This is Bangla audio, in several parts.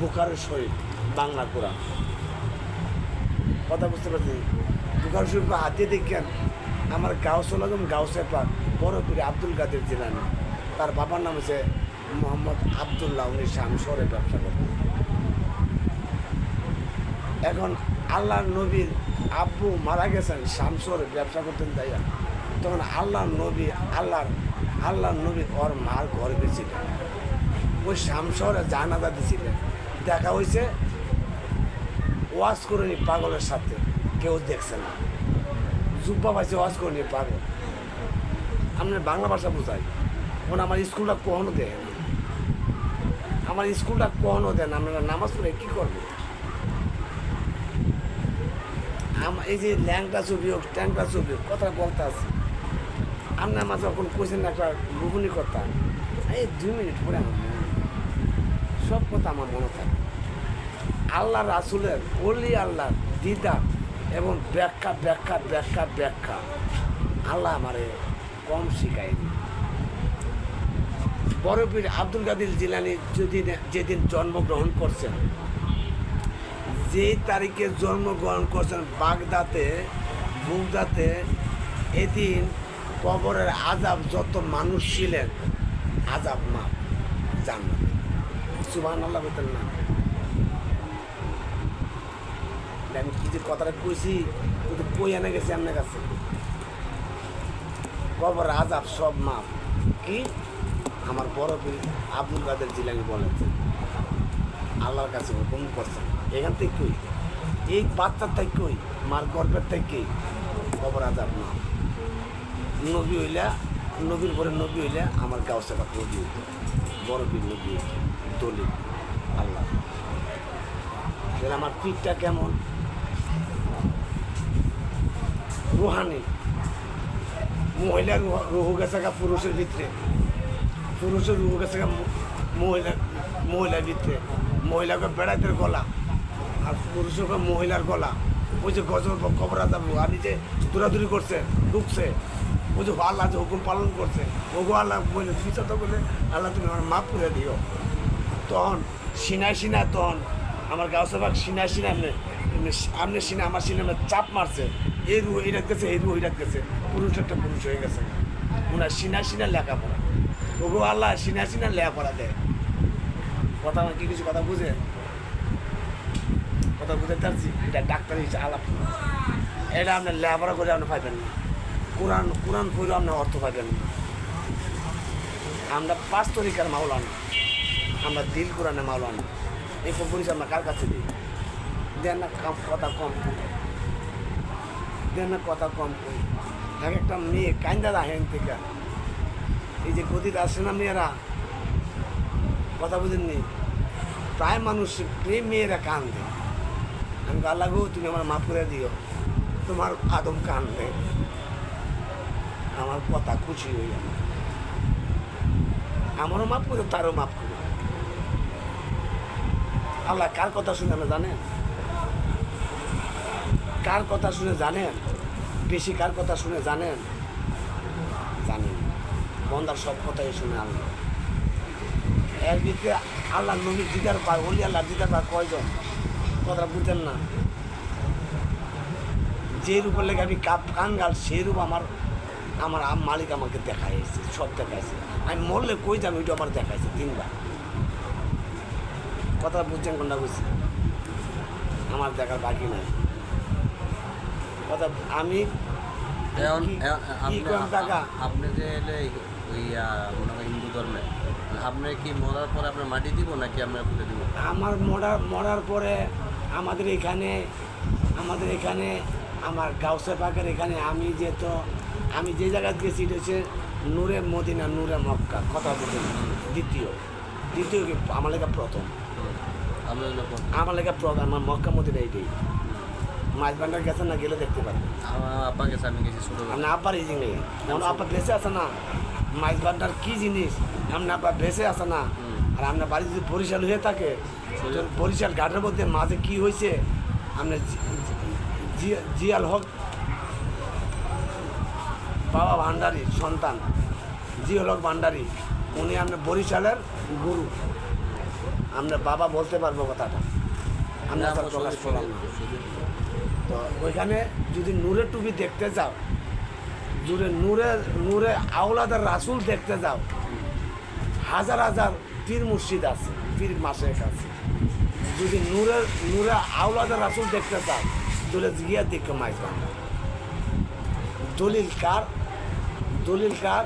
বুখারের শরীফ, বাংলা কোরআন। কথা বুঝতে পারছি বুখার শরীফ হাত দেখেন আমার গাউসল আজম গাউসে পাক, বড় পীর আব্দুল কাদের জিলানি। তার বাবার নাম হচ্ছে মোহাম্মদ আবদুল্লাহ। উনি শামসরে ব্যবসা করতেন। এখন আল্লাহর নবীর আব্বু মারা গেছেন শামসর ব্যবসা করতেন তাই তখন আল্লাহর নবী, আল্লাহর আল্লাহ নবী ওর মার ঘর ছিলেন ওই শামসরে জানাদা দিছিলেন। দেখা হয়েছে। ওয়াজ করেনি পাগলের সাথে। কেউ দেখছে না। জুব্বা পাইছে ওয়াজ করেনি পাগল। আপনার বাংলা ভাষা বোঝাই। ওন আমার স্কুলটা কখনো দেয় আমার স্কুলটা কখনো দেন আপনারা নামাজ পড়ে কী করবে? আম- এই যে ল্যাংটা ছবি হোক, ট্যাংটা ছবি হোক কথা বলতে আছে। আপনার মাঝে যখন কোয়েছেন একটা গুগুনি কথা এই দুই মিনিট পরে আমার। সব কথা আমার মনে থাকে। আল্লাহ রাসুলের অলি আল্লাহ দিদা এবং ব্যাখ্যা ব্যাখ্যা ব্যাখ্যা ব্যাখ্যা আল্লাহ আমারে কম শিখায়নি বড় পীর আব্দুল কাদির জিলানি যেদিন যেদিন জন্মগ্রহণ করছেন যে তারিখে জন্মগ্রহণ করছেন বাগদাতে বুগদাতে এদিন কবরের আজাব যত মানুষ ছিলেন আজাব মাপ জান্নাত। সুবাহ আল্লাহ বলতেন না। আমি কি যে কথাটা কইছি কিন্তু কই এনে গেছি আপনার কাছে? কবর আজাব সব মাপ কি? আমার বড় পীর আব্দুল কাদের জিলানি বলেছেন আল্লাহর কাছে হুকুম করছেন। এখান থেকে কই? এই বাচ্চার থেকে কই? মার গর্বের থেকে কবর আজাব না নবী হইলা নবীর পরে নবী হইলে আমার গাও সেবা নবী হইতো। বড় পীর নবী হইতো আল্লাহ। এবার আমার পিঠটা কেমন? রুহানি। মহিলা রুহ- গেছে গা পুরুষের ভিতরে। পুরুষের রুহু গেছে মহিলা, মহিলার ভিতরে। মহিলাকে বেড়াইতে গলা আর পুরুষের মহিলার গলা। ওই যে গজল কবরা যাব আর নিজে দৌড়াদৌড়ি করছে, ঢুকছে। যে আল্লাহ যে হুকুম পালন করছে, ওগো আল্লাহ বলে ফিসা তো বলে, আল্লাহ তুমি আমার মাফ করে দিও। তখন সিনায় সিনায় তখন আমার সবাক সিনায় সিনায় আপনি আপনি আমার সিনেমা চাপ মারছে। এই রু এই রাখতেছে এই রু ওই রাখতেছে পুরুষ একটা পুরুষ হয়ে গেছে। ওনার সিনা সিনা লেখাপড়া। ওগো আল্লাহ সিনা সিনা লেখাপড়া দেয়। কথা আমার কি কিছু কথা বুঝে? কথা বুঝতে পারছি? এটা ডাক্তার হিসেবে আলাপ। এটা আপনার লেখাপড়া করে আপনি পাইবেন না। কোরআন কোরআন পড়েও আপনার অর্থ পাইবেন না। আমরা পাঁচ তরিকার মাওলানা। আমরা দিল কোরআনে মাওলানা। এই সব পরিচয় আমরা কার কাছে দিই? দেন না কথা কম। দেন না কথা কম কই। এক একটা মেয়ে কান্দা রাহেন থেকে। এই যে গদিতে আসে না মেয়েরা? কথা বুঝেননি? প্রায় মানুষ প্রেম মেয়েরা কান্দে। আমি আল্লাহ গো, তুমি আমার মাফ করে দিও। তোমার আদম কান্দে। আমার কথা খুশি যাবে আমারও মাফ করে, তারও মাফ করে। আল্লাহ কার কথা শুনে আমরা জানেন? কার কথা শুনে জানেন? বেশি কার কথা শুনে জানেন? জানেন। না। বন্দার সব কথাই শুনে আল্লাহ। এর ভিতরে আল্লাহ নবীর দিদার পায় অলি আল্লাহ দিদার পায় কয়জন? কথাটা বুঝেন না। যে রূপের লেগে আমি কাপ কাঙ্গাল সেই রূপ আমার আমার আম- মালিক আমাকে দেখাইছে সব দেখাইছে। আমি মরলে কই যাব ওইটা আমার দেখাইছে তিনবার। কথা বুঝছেন কোনটা বুঝছি আমার দেখার বাকি নাই। কথা আমি আপনি যে ওই মনে হয় হিন্দু ধর্মে আপনি কি মরার পরে আপনার মাটি দিব নাকি আমরা পুঁতে দিব? আমার মরার মরার পরে আমাদের এখানে আমাদের এখানে আমার গাউসে পাকের এখানে আমি যেহেতু আমি যে জায়গায় গেছি এটা হচ্ছে নূরে মদিনা নূরে মক্কা কথা বলছেন দ্বিতীয়। দ্বিতীয় কি? আমার লেখা প্রথম। আমরা লেখা প্রথম। আমার মক্কা মদিনা এইটাই। মাছ ভান্ডার গেছে না গেলে দেখতে আমার আব্বা গেছে আমি গেছি ছোটো আপনার আব্বার এই জিনিস। যেমন আব্বা বেঁচে আছে না। মাছ ভান্ডার কী জিনিস? আপনার আব্বা বেঁচে আছে না। আর আপনার বাড়ি যদি বরিশাল হয়ে থাকে বরিশাল ঘাটের মধ্যে মাঝে কী হয়েছে? আপনার জিয়াল হক বাবা ভান্ডারী সন্তান। জিয়াল হক ভান্ডারী উনি আপনার বরিশালের গুরু। আমরা বাবা বলতে পারব কথাটা। আমরা আমরা প্রকাশ করলাম না। তো ওইখানে যদি নূরের টুপি দেখতে যাও জুড়ে নূরে নূরে আওলাদের রাসুল দেখতে যাও হাজার হাজার পীর মুর্শিদ আছে পীর মাসের কাছে যদি নূরের নূরে আওলাদের রাসুল দেখতে চাও তাহলে গিয়া দেখে মাইতাম দলিল কার? দলিল কার?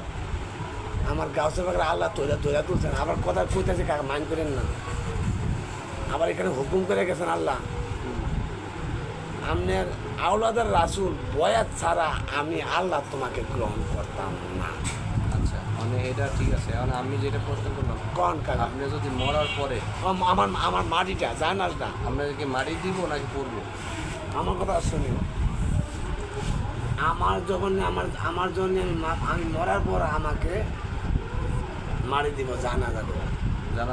আমার গাছের বাগের আল্লাহ তৈরা তৈরা তুলছেন আবার কথা কইতেছে কাকা মাইন করেন না। আবার এখানে হুকুম করে গেছেন আল্লাহ। আপনার আওলাদের রাসুল বয়াত ছাড়া আমি আল্লাহ তোমাকে গ্রহণ করতাম না। আচ্ছা মানে এটা ঠিক আছে। এখন আমি যেটা প্রশ্ন করলাম কন কাকা? আপনি যদি মরার পরে আম- আমার আমার মাটিটা জানাস না? আপনাদেরকে মাটি দিব নাকি পড়ব? আমার কথা শুনি আমার যখন আমার আমার জন্য আমি আমি মরার পর আমাকে মারি দিব জানা যাবে হ্যাঁ,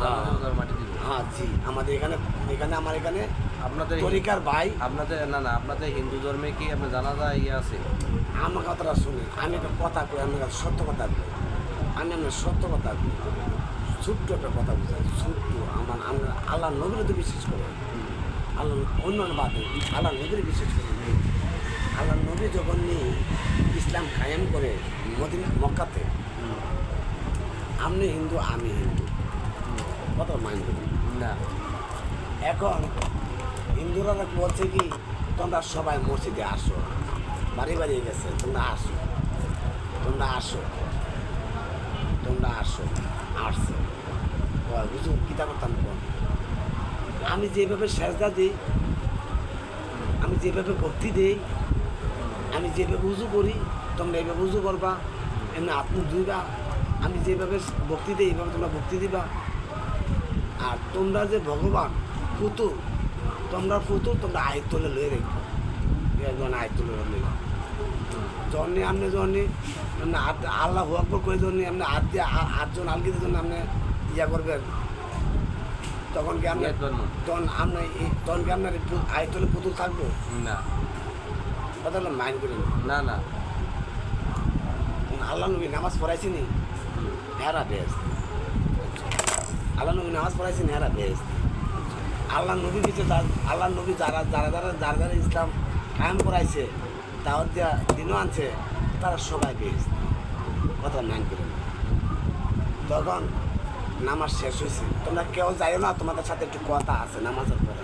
হ্যাঁ। হ্যাঁ জি আমাদের এখানে এখানে আমার এখানে আপনাদের তরিকার ভাই। আপনাদের না না আপনাদের হিন্দু ধর্মে কি আপনার জানাজা ইয়ে আছে? আমার কথাটা শুনে আমি একটা কথা কই আমি সত্য কথা কই। আমি আপনার সত্য কথা কই। ছোট্ট একটা কথা বুঝাই ছোট্ট। আমার আমরা আল্লাহ নবীর তো বিশ্বাস করি। আল্লাহ অন্য বাদে আল্লাহ নবীর বিশ্বাস করি। আল্লাহ নবী যখন নিয়ে ইসলাম কায়েম করে মদিনা মক্কাতে আপনি হিন্দু আমি হিন্দু। কথা মাইন্ড না। এখন হিন্দুরা বলছে কি তোমরা সবাই মসজিদে আসো। বাড়ি বাড়ি গেছে তোমরা আসো। তোমরা আসো। তোমরা আসো আসছো বল, হুজুর কিতা করতাম আমি যেভাবে সেজদা দিই আমি যেভাবে ভক্তি দিই আমি যেভাবে উজু করি তোমরা এইভাবে উজু করবা এমনি আপনি ধুইবা আমি যেভাবে ভক্তি দিই এইভাবে তোমরা ভক্তি দিবা। আর তোমরা যে ভগবান পুতুল তোমরা পুতুল তোমরা আয় তুলে লয়ে রেখো। একজন আয় তুলে লইবা। জন্যে আপনি জন্যে আপনি আল্লাহ আকবর করে জন্য আপনি হাত দিয়ে আ- আটজন আলগিদের জন্য আপনি ইয়া করবেন। তখন কি আপনি নিয়ত তখন আপনি এই- তখন কি আপনার এই পু- আয় তুলে পুতুল থাকব? না। কথা হলো মাইন্ড করেন। না না। আল্লাহ নবী নামাজ পড়াইছি নি হেরা বেশ। আল্লাহ নবী নামাজ পড়াইছি নি হেরা বেশ। আল্লাহ নবী কিছু আল্লাহ নবী যারা যারা যারা যারা যারা ইসলাম কায়েম করাইছে তাও দেওয়া দিনও আনছে তারা সবাই বেশ। কথা মাইন্ড করেন। তখন নামাজ শেষ হয়েছে তোমরা কেউ যাইও না তোমাদের সাথে একটু কথা আছে নামাজের পরে।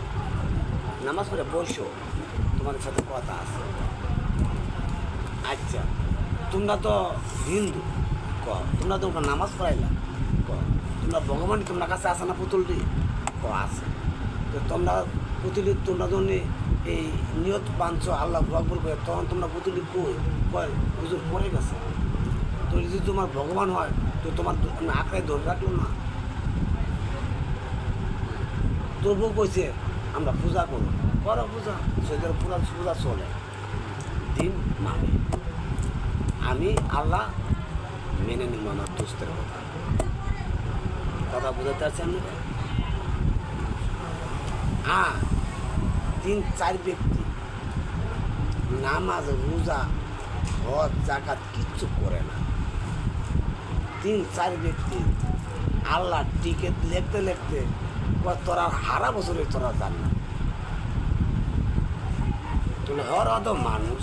নামাজ পড়ে বসো, তোমাদের সাথে কথা আছে। আচ্ছা তোমরা তো হিন্দু ক তোমরা তো নামাজ পড়াইলা ক তোমরা ভগবান তোমরা কাছে আসে না পুতুলটি? ক আছে। তো তোমরা পুতুলি তোমরা যখন এই নিয়ত বাঁধছো আল্লাহ ভগবান করে তখন তোমরা পুতুলি কই কয় পড়ে গেছে। তো যদি তোমার ভগবান হয়, তো তোমার আঁকড়ায় ধরে রাখল না। তবুও কইছে আমরা পূজা করো। করো পূজা। সেদের পুরা পূজা চলে। দিন মানে। আমি আল্লাহ মেনে নিব আমার দোস্তের কথা। কথা বুঝাতে পারছি আমি হ্যাঁ তিন চার ব্যক্তি নামাজ রোজা হজ জাকাত কিচ্ছু করে না। তিন চার ব্যক্তি আল্লাহ টিকিট লিখতে লিখতে তোরা হারা বছরে তোরা জান না। তুমি হর অত মানুষ